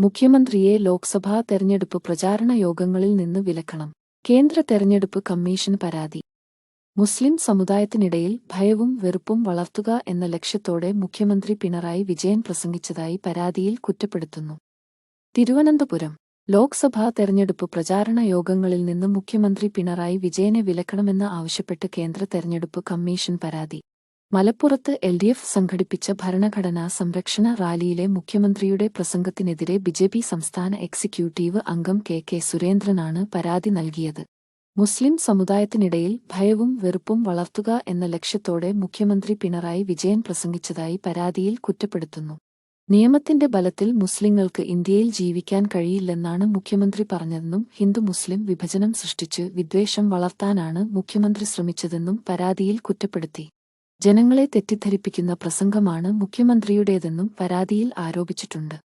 മുഖ്യമന്ത്രിയെ ലോക്സഭാ തെരഞ്ഞെടുപ്പ് പ്രചാരണ യോഗങ്ങളിൽ നിന്ന് വിലക്കണം. കേന്ദ്ര തെരഞ്ഞെടുപ്പ് കമ്മീഷൻ പരാതി. മുസ്ലിം സമുദായത്തിനിടയിൽ ഭയവും വെറുപ്പും വളർത്തുക എന്ന ലക്ഷ്യത്തോടെ മുഖ്യമന്ത്രി പിണറായി വിജയൻ പ്രസംഗിച്ചതായി പരാതിയിൽ കുറ്റപ്പെടുത്തുന്നു. തിരുവനന്തപുരം. ലോക്സഭാ തെരഞ്ഞെടുപ്പ് പ്രചാരണ യോഗങ്ങളിൽ നിന്ന് മുഖ്യമന്ത്രി പിണറായി വിജയനെ വിലക്കണമെന്ന് ആവശ്യപ്പെട്ട് കേന്ദ്ര തെരഞ്ഞെടുപ്പ് കമ്മീഷൻ പരാതി. മലപ്പുറത്ത് എൽ ഡി എഫ് സംഘടിപ്പിച്ച ഭരണഘടനാ സംരക്ഷണ റാലിയിലെ മുഖ്യമന്ത്രിയുടെ പ്രസംഗത്തിനെതിരെ ബിജെപി സംസ്ഥാന എക്സിക്യൂട്ടീവ് അംഗം കെ കെ സുരേന്ദ്രനാണ് പരാതി നൽകിയത്. മുസ്ലിം സമുദായത്തിനിടയിൽ ഭയവും വെറുപ്പും വളർത്തുക എന്ന ലക്ഷ്യത്തോടെ മുഖ്യമന്ത്രി പിണറായി വിജയൻ പ്രസംഗിച്ചതായി പരാതിയിൽ കുറ്റപ്പെടുത്തുന്നു. നിയമത്തിന്റെ ബലത്തിൽ മുസ്ലിങ്ങൾക്ക് ഇന്ത്യയിൽ ജീവിക്കാൻ കഴിയില്ലെന്നാണ് മുഖ്യമന്ത്രി പറഞ്ഞതെന്നും ഹിന്ദു മുസ്ലിം വിഭജനം സൃഷ്ടിച്ച് വിദ്വേഷം വളർത്താനാണ് മുഖ്യമന്ത്രി ശ്രമിച്ചതെന്നും പരാതിയിൽ കുറ്റപ്പെടുത്തി. ജനങ്ങളെ തെറ്റിദ്ധരിപ്പിക്കുന്ന പ്രസംഗമാണ് മുഖ്യമന്ത്രിയുടേതെന്നും പരാതിയിൽ ആരോപിച്ചിട്ടുണ്ട്